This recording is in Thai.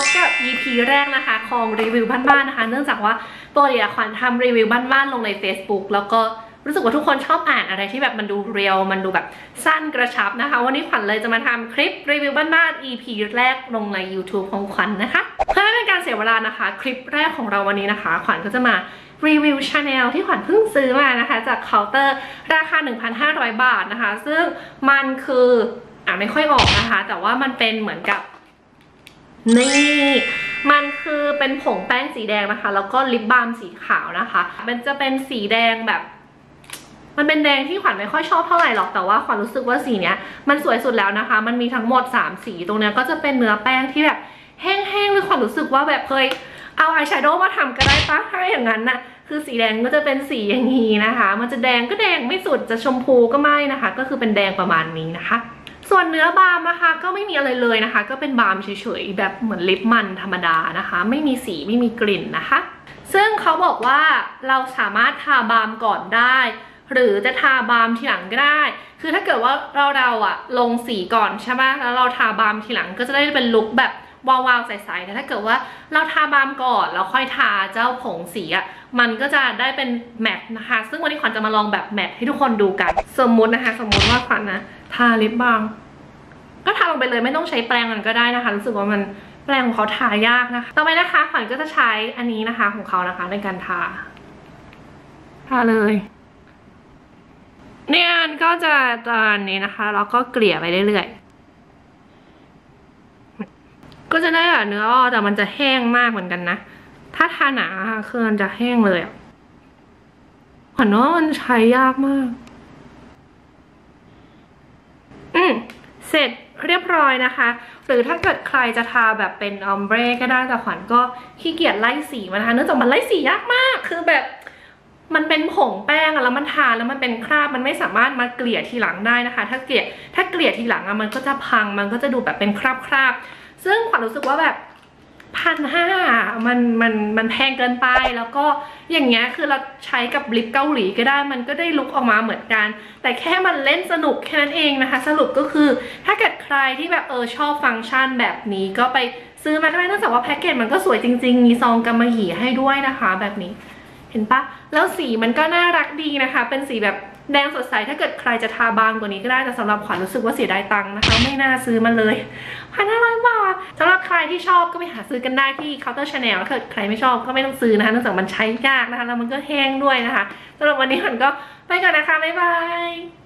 บกับ EP แรกนะคะของรีวิวบ้านๆนะคะ เนื่องจากว่าปกติอะขวัญทำรีวิวบ้านๆลงใน Facebook แล้วก็รู้สึกว่าทุกคนชอบอ่านอะไรที่แบบมันดูเรียว มันดูแบบสั้นกระชับนะคะ วันนี้ขวัญเลยจะมาทำคลิปรีวิวบ้านๆ EP แรกลงใน YouTube ของขวัญนะคะ เพื่อไม่เป็นการเสียเวลานะคะ คลิปแรกของเราวันนี้นะคะ ขวัญก็จะมารีวิวชาแนลที่ขวัญเพิ่งซื้อมานะคะ จากเคาน์เตอร์ราคา 1,500 บาทนะคะ ซึ่งมันคืออ่านไม่ค่อยออกนะคะ แต่ว่ามันเป็นเหมือนกับ นี่มันคือเป็นผงแป้งสีแดงนะคะ แล้วก็ลิปบาล์มสีขาวนะคะ มันจะเป็นสีแดงแบบ มันเป็นแดงที่ขวัญไม่ค่อยชอบเท่าไหร่หรอกแต่ว่าขวัญรู้สึกว่าสีเนี้ย มันสวยสุดแล้วนะคะ มันมีทั้งหมด 3 สีตรงเนี้ยก็จะเป็นเนื้อแป้งที่แบบแห้งๆเลยขวัญรู้สึกว่าแบบเคยเอาอายแชโดว์มาทำก็ได้ปะถ้าอย่างนั้นน่ะคือสีแดงก็จะเป็นสีอย่างนี้นะคะ มันจะแดงก็แดงไม่สุดจะชมพูก็ไม่นะคะ ก็คือเป็นแดงประมาณนี้นะคะ ส่วนเนื้อบาล์มนะคะก็ไม่มีอะไรเลยนะคะ ก็เป็นบาล์มเฉยๆแบบเหมือนลิปมันธรรมดานะคะ ไม่มีสีไม่มีกลิ่นนะคะ ซึ่งเขาบอกว่าเราสามารถทาบาล์มก่อนได้ หรือจะทาบาล์มทีหลังก็ได้ คือถ้าเกิดว่าเราเราอะลงสีก่อนใช่ไหมแล้วเราทาบาล์มทีหลังก็จะได้เป็นลุคแบบวาวๆใสๆแต่ถ้าเกิดว่าเราทาบาล์มก่อนแล้วค่อยทาเจ้าผงสีอะมันก็จะได้เป็นแมทนะคะ ซึ่งวันนี้ขวัญจะมาลองแบบแมทให้ทุกคนดูกัน สมมุตินะคะ สมมุติว่าขวัญนะ ทาลิปบาล์มก็ทาลงไปเลยไม่ต้องใช้แปรงมันก็ได้นะคะ รู้สึกว่ามันแปรงของเขาทายากนะคะ ต่อไปนะคะขวัญก็จะใช้อันนี้นะคะของเขานะคะในการทา ทาเลย เนี่ยก็จะตอนนี้นะคะแล้วก็เกลี่ยไปเรื่อยๆ ก็จะได้แบบเนื้ออแต่มันจะแห้งมากเหมือนกันนะ ถ้าทาหนาคือมันจะแห้งเลยอะขวัญว่ามันใช้ยากมาก เสร็จเรียบร้อยนะคะ หรือถ้าเกิดใครจะทาแบบเป็นออมเบรก็ได้แต่ขวัญก็ขี้เกียจไล่สีมันนะคะเนื่องจากมันไล่สียากมาก คือแบบมันเป็นผงแป้งอะแล้วมันทาแล้วมันเป็นคราบมันไม่สามารถมาเกลี่ยทีหลังได้นะคะ ถ้าเกลี่ยถ้าเกลี่ยทีหลังอะมันก็จะพังมันก็จะดูแบบเป็นคราบคราบๆซึ่งขวัญรู้สึกว่าแบบ พันห้ามันมันมันแพงเกินไปแล้วก็อย่างเงี้ยคือเราใช้กับลิปเกาหลีก็ได้มันก็ได้ลุกออกมาเหมือนกัน แต่แค่มันเล่นสนุกแค่นั้นเองนะคะ สรุปก็คือถ้าเกิดใครที่แบบเออชอบฟังก์ชันแบบนี้ก็ไปซื้อมาได้เนื่องจากว่าแพ็กเกจมันก็สวยจริง ๆ มีซองกำมะหยี่ให้ด้วยนะคะ แบบนี้เห็นปะแล้วสีมันก็น่ารักดีนะคะ เป็นสีแบบแดงสดใสถ้าเกิดใครจะทาบางกว่านี้ก็ได้แต่สำหรับขวัญรู้สึกว่าเสียดายตังค์นะคะ ไม่น่าซื้อมันเลยพันห้าร้อยบาทส ที่ชอบก็ไปหาซื้อกันได้ที่เคาน์เตอร์ชาแนลถ้าเกิดใครไม่ชอบก็ไม่ต้องซื้อนะคะเนื่องจากมันใช้ยากนะคะแล้วมันก็แห้งด้วยนะคะสำหรับวันนี้ขวันก็ไปก่อนนะคะบ๊ายบาย